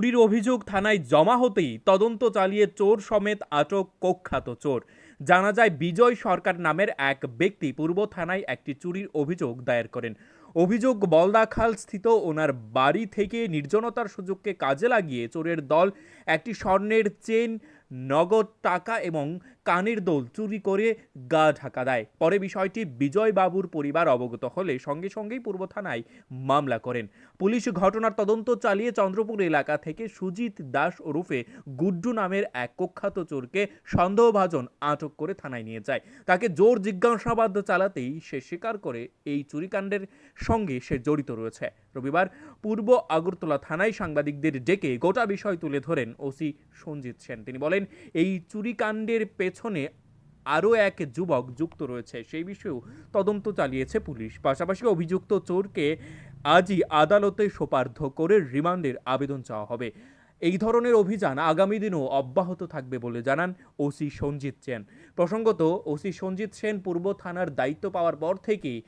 চুরির অভিযোগ থানায় জমা হতেই তদন্ত চালিয়ে চোর সমেত আটক কুখ্যাত চোর। জানা যায়, বিজয় সরকার নামের এক ব্যক্তি পূর্ব থানায় একটি চুরির অভিযোগ দায়ের করেন। অভিযোগ বলদাখাল স্থিত ওনার বাড়ি থেকে নির্জনতার সুযোগকে কাজে লাগিয়ে চোরের দল একটি স্বর্ণের চেন, নগদ টাকা এবং কানের দোল চুরি করে গা ঢাকা দেয়। পরে বিষয়টি বিজয় বাবুর পরিবার অবগত হলে সঙ্গে সঙ্গেই পূর্ব থানায় মামলা করেন। পুলিশ ঘটনার তদন্ত চালিয়ে চন্দ্রপুর এলাকা থেকে সুজিত দাস ওরুফে গুড্ডু নামের এক কুখ্যাত চোরকে সন্দেহভাজন আটক করে থানায় নিয়ে যায়। তাকে জোর জিজ্ঞাসাবাদ চালাতেই সে স্বীকার করে এই চুরিকাণ্ডের সঙ্গে সে জড়িত রয়েছে। রবিবার পূর্ব আগরতলা থানায় সাংবাদিকদের ডেকে গোটা বিষয় তুলে ধরেন ওসি সঞ্জিত সেন। তিনি বলেন, এই চুরিকাণ্ডের পেছনে আরও এক যুবক যুক্ত রয়েছে। সেই বিষয়েও তদন্ত চালিয়েছে পুলিশ। পাশাপাশি অভিযুক্ত চোরকে আজই আদালতে সোপার্ধ করে রিমান্ডের আবেদন চাওয়া হবে। এই ধরনের অভিযান আগামী দিনও অব্যাহত থাকবে বলে জানান ওসি সঞ্জিত সেন। প্রসঙ্গত, ওসি সঞ্জিত সেন পূর্ব থানার দায়িত্ব পাওয়ার পর থেকেই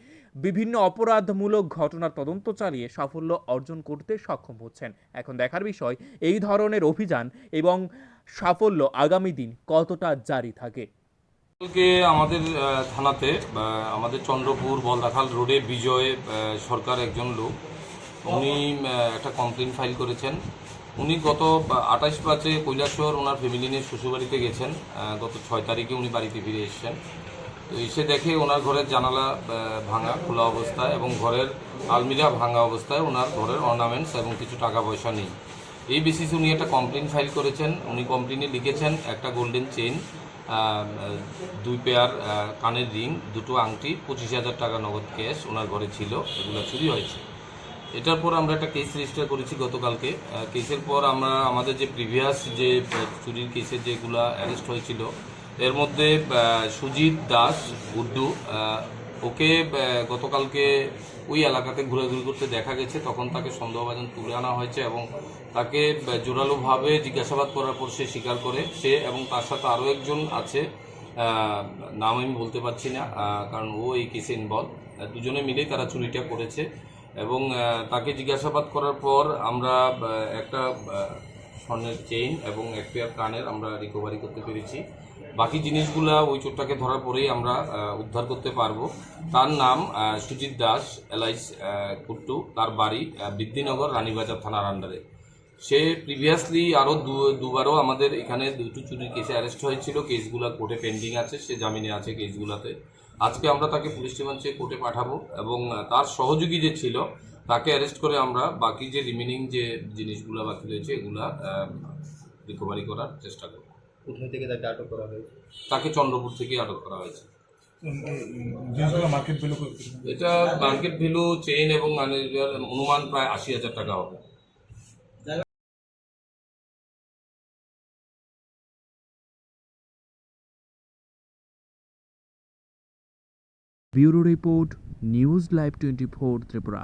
বিভিন্ন অপরাধমূলক ঘটনার তদন্ত চালিয়ে সাফল্য অর্জন করতে সক্ষম হচ্ছেন। এখন দেখার বিষয়, এই ধরনের অভিযান এবং সাফল্য আগামী দিন কতটা জারি থাকে? কালকে আমাদের থানাতে আমাদের চন্দ্রপুর বলদাখাল রোডে বিজয় সরকার একজন লোক। উনি একটা কমপ্লেন ফাইল করেছেন। উনি গত আঠাশ পাঁচে কৈলাসহর ওনার ফ্যামিলি নিয়ে শ্বশুরবাড়িতে গেছেন গত ছয় তারিখে উনি বাড়িতে ফিরে এসেছেন। তো এসে দেখে ওনার ঘরের জানালা ভাঙা, খোলা অবস্থায় এবং ঘরের আলমিরা ভাঙা অবস্থায় ওনার ঘরের অর্নামেন্টস এবং কিছু টাকা পয়সা নেই। এই বেসিসে উনি একটা কমপ্লেন ফাইল করেছেন। উনি কমপ্লেনে লিখেছেন, একটা গোল্ডেন চেইন দুই পেয়ার কানের রিং দুটো আংটি, পঁচিশ হাজার টাকা নগদ ক্যাশ ওনার ঘরে ছিল, এগুলো চুরি হয়েছে। এটার পর আমরা একটা কেস রেজিস্টার করেছি গতকালকে। কেসের পর আমরা, আমাদের যে প্রিভিয়াস যে চুরির কেসের যেগুলো অ্যারেস্ট হয়েছিল, এর মধ্যে সুজিত দাস গুড্ডু ওকে গতকালকে ওই এলাকাতে ঘোরাঘুরি করতে দেখা গেছে। তখন তাকে সন্দেহভাজন তুলে আনা হয়েছে এবং তাকে জোরালোভাবে জিজ্ঞাসাবাদ করার পর সে স্বীকার করে। সে এবং তার সাথে আরও একজন আছে নাম আমি বলতে পারছি না কারণ ও এই কেসে ইনভলভ দুজনে মিলেই তারা চুরিটা করেছে। এবং তাকে জিজ্ঞাসাবাদ করার পর আমরা একটা স্বর্ণের চেইন এবং এক পেয়ার কানের আমরা রিকভারি করতে পেরেছি। বাকি জিনিসগুলা ওই চোরটাকে ধরার পরেই আমরা উদ্ধার করতে পারব। তার নাম সুজিত দাস এলাইস কুট্টু। তার বাড়ি বিদ্যিনগর, রানীবাজার থানার আন্ডারে সে প্রিভিয়াসলি আরও দুবারও আমাদের এখানে দুটো চুরির কেসে অ্যারেস্ট হয়েছিল। কেসগুলো কোর্টে পেন্ডিং আছে সে জামিনে আছে কেসগুলোতে আজকে আমরা তাকে পুলিশ রিমান্ডে কোর্টে পাঠাবো এবং তার সহযোগী যে ছিল তাকে অ্যারেস্ট করে আমরা বাকি যে রিমেনিং যে জিনিসগুলো বাকি রয়েছে এগুলা রিকভারি করার চেষ্টা করব। কোথায় থেকে তাকে আটক করা হয়েছে? তাকে চন্দ্রপুর থেকে আটক করা হয়েছে। জিনিসগুলো মার্কেট ভ্যালু এটা মার্কেট ভ্যালু চেইন এবং মানে অনুমান প্রায় আশি হাজার টাকা হবে। Bureau report news live twenty four Tripura.